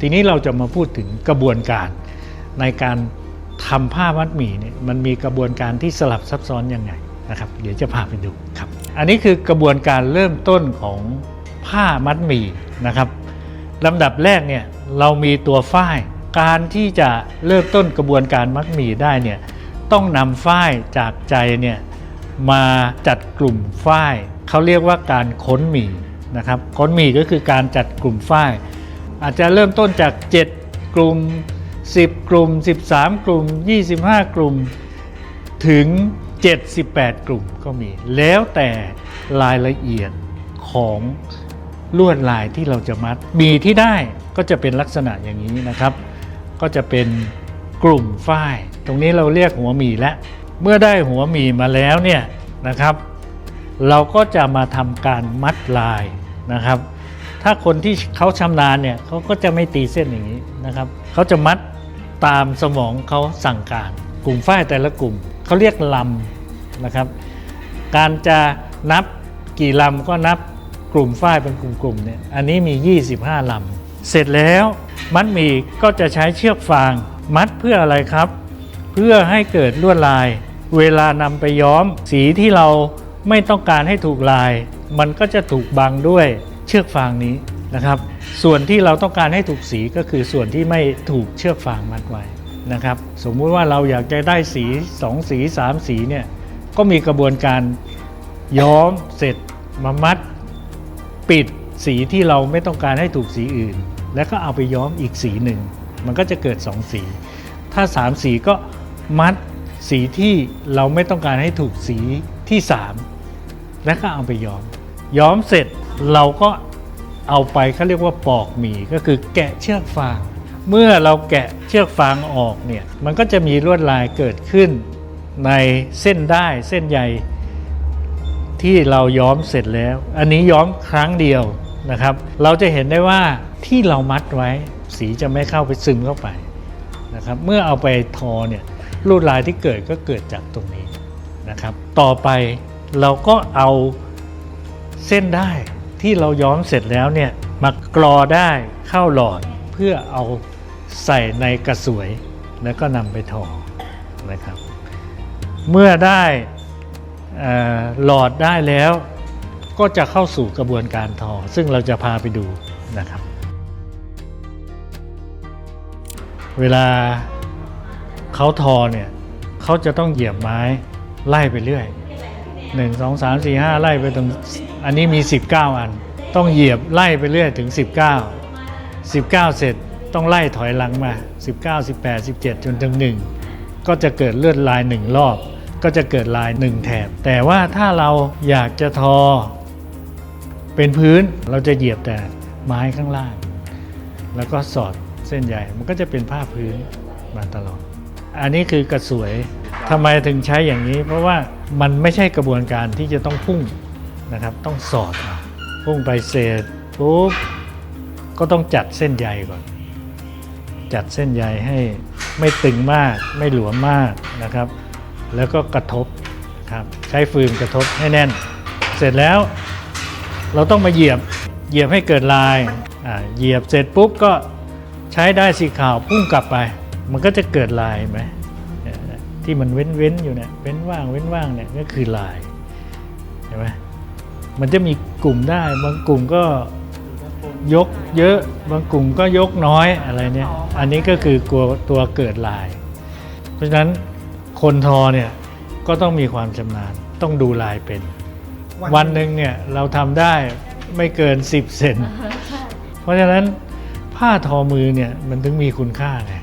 ทีนี้เราจะมาพูดถึงกระบวนการในการทำผ้ามัดหมี่เนี่ยมันมีกระบวนการที่สลับซับซ้อนยังไงนะครับ เดี๋ยวจะพาไปดูครับ อันนี้คือกระบวนการเริ่มต้นของผ้ามัดหมี่นะครับลำดับแรกเนี่ยเรามีตัวฝ้ายการที่จะเริ่มต้นกระบวนการมัดหมี่ได้เนี่ยต้องนำฝ้ายจากใจเนี่ยมาจัดกลุ่มฝ้ายเขาเรียกว่าการค้นหมี่นะครับค้นหมี่ก็คือการจัดกลุ่มฝ้าย อาจจะเริ่มต้นจาก 7 กลุ่ม 10 กลุ่ม 13 กลุ่ม 25 กลุ่มถึง 78 กลุ่มก็มี แล้วแต่รายละเอียดของลวดลายที่เราจะมัด มีที่ได้ก็จะเป็นลักษณะอย่างนี้นะครับ ก็จะเป็นกลุ่มฝ้าย ตรงนี้เราเรียกหัวหมีแล้วเมื่อได้หัวหมีมาแล้วเนี่ยนะครับ เราก็จะมาทำการมัดลายนะครับ ถ้าคนที่เขาชำนาญเนี่ยเขาก็จะไม่ตีเส้นอย่างนี้นะครับเขาจะมัดตามสมองเขาสั่งการ กลุ่มฝ้ายแต่ละกลุ่มเขาเรียกลำนะครับ การจะนับกี่ลำก็นับกลุ่มฝ้ายเป็นกลุ่มๆเนี่ยอันนี้มี 25ลำเสร็จแล้วมัดหมี่ก็จะใช้เชือกฟาง มัดเพื่ออะไรครับ เพื่อให้เกิดลวดลาย เวลานำไปย้อมสีที่เราไม่ต้องการให้ถูกลาย มันก็จะถูกบังด้วย ชือกฟางนี้นะครับ ส่วนที่เราต้องการให้ถูกสีก็คือส่วนที่ไม่ถูกเชือกฟางมัดไว้นะครับ สมมุติว่าเราอยากจะได้สี 2 สี 3 สีเนี่ยก็มีกระบวนการย้อมเสร็จมามัด ปิดสีที่เราไม่ต้องการให้ถูกสีอื่น แล้วก็เอาไปย้อมอีกสีหนึ่ง มันก็จะเกิด 2 สี ถ้า 3 สีก็มัดสีที่เราไม่ต้องการให้ถูกสีที่ 3 แล้วก็เอาไปย้อม ย้อมเสร็จเราก็ เอาไปเขาเรียกว่าปอกหมี่ก็คือแกะเชือกฟาง เมื่อเราแกะเชือกฟางออกเนี่ยมันก็จะมีลวดลายเกิดขึ้นในเส้นได้เส้นใยที่เราย้อมเสร็จแล้ว อันนี้ย้อมครั้งเดียวนะครับ เราจะเห็นได้ว่าที่เรามัดไว้สีจะไม่เข้าไปซึมเข้าไปนะครับเมื่อเอาไปทอเนี่ยลวดลายที่เกิดก็เกิดจากตรงนี้นะครับ ต่อไปเราก็เอาเส้นได้ ที่เราย้อมเสร็จแล้วเนี่ยมากรอได้เข้าหลอดเพื่อเอาใส่ในกระสวย แล้วก็นำไปทอนะครับ เมื่อได้หลอดได้แล้วก็จะเข้าสู่กระบวนการทอ ซึ่งเราจะพาไปดูนะครับ เวลาเขาทอเนี่ยเขาจะต้องเหยียบไม้ไล่ไปเรื่อย1 2 3 4 5ไล่ไปตรง อันนี้มี 19 อัน ต้องเหยียบไล่ไปเรื่อยถึง 19 19 เสร็จต้องไล่ถอยหลังมา 19 18 17 จนถึง 1 ก็จะเกิดเลือดลายหนึ่งรอบ ก็จะเกิดลายหนึ่งแถบ แต่ว่าถ้าเราอยากจะทอ เป็นพื้นเราจะเหยียบแต่ไม้ข้างล่าง แล้วก็สอดเส้นใยมันก็จะเป็นผ้าพื้นมาตลอด อันนี้คือกระสวยทำไมถึงใช้อย่างนี้ เพราะว่ามันไม่ใช่กระบวนการที่จะต้องพุ่ง นะครับ ต้องสอดเอาพุ่งไปเสร็จปุ๊บก็ต้องจัดเส้นใยก่อน จัดเส้นใยให้ไม่ตึงมากไม่หลวมมากนะครับ แล้วก็กระทบครับใช้ฟืนกระทบให้แน่น เสร็จแล้ว เราต้องมาเหยียบเหยียบให้เกิดลายเหยียบเสร็จปุ๊บก็ใช้ได้สีขาวพุ่งกลับไป มันก็จะเกิดลายไหมที่มันเว้นเว้นอยู่เนี่ยเว้นว่างเว้นว่างเนี่ยก็คือลายเห็นไหม มันจะมีกลุ่มได้ บางกลุ่มก็ยกเยอะ บางกลุ่มก็ยกน้อยอะไรเนี่ย อันนี้ก็คือกลัวตัวเกิดลาย เพราะฉะนั้นคนทอเนี่ยก็ต้องมีความชำนาญ ต้องดูลายเป็น วันหนึ่งเนี่ยเราทำได้ไม่เกิน 10 เซน เพราะฉะนั้นผ้าทอมือเนี่ยมันถึงมีคุณค่าไง